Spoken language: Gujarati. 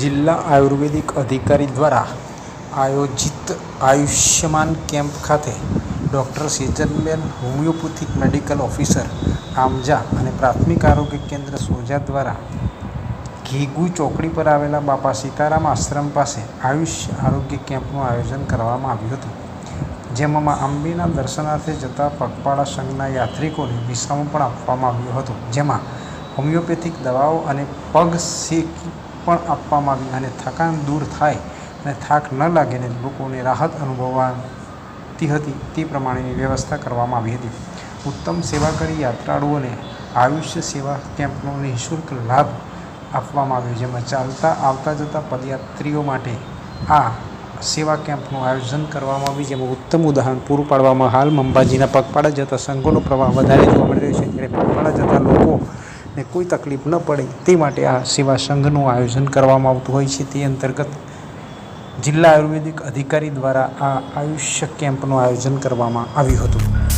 જિલ્લા આયુર્વેદિક અધિકારી દ્વારા આયોજિત આયુષ્યમાન કેમ્પ ખાતે doctor Sejanben homeopathic medical officer આમજા અને પ્રાથમિક આરોગ્ય કેન્દ્ર સોજા દ્વારા ઘેગુ ચોકડી પર આવેલા બાપા સીતારામ આશ્રમ પાસે આયુષ્ય આરોગ્ય કેમ્પનું આયોજન કરવામાં આવ્યું હતું. જેમાં અંબીના દર્શનાર્થે જતા પગપાળા સંઘના યાત્રિકોને વિશ્રામ પણ આપવામાં આવ્યો હતો. જેમાં હોમિયોપેથિક દવાઓ અને પગ શેક પણ આપવામાં આવી અને થકાન દૂર થાય અને થાક ન લાગે ને લોકોને રાહત અનુભવાતી હતી તે પ્રમાણેની વ્યવસ્થા કરવામાં આવી હતી. ઉત્તમ સેવા કરી યાત્રાળુઓને આયુષ્ય સેવા કેમ્પનો નિઃશુલ્ક લાભ આપવામાં આવ્યો, જેમાં ચાલતા આવતા જતા પદયાત્રીઓ માટે આ સેવા કેમ્પનું આયોજન કરવામાં આવ્યું, જેમાં ઉત્તમ ઉદાહરણ પૂરું પાડવામાં હાલ અંબાજીના પગપાળા જતા સંઘોનો પ્રવાહ વધારે જોવા મળી રહ્યો છે. ત્યારે પગપાળા જતા લોકોને કોઈ તકલીફ ન પડે તે માટે આ સેવા સંઘનું આયોજન કરવામાં આવતું હોય છે. તે અંતર્ગત જિલ્લા આયુર્વેદિક અધિકારી દ્વારા આ આયુષ્ય કેમ્પનું આયોજન કરવામાં આવ્યું હતું.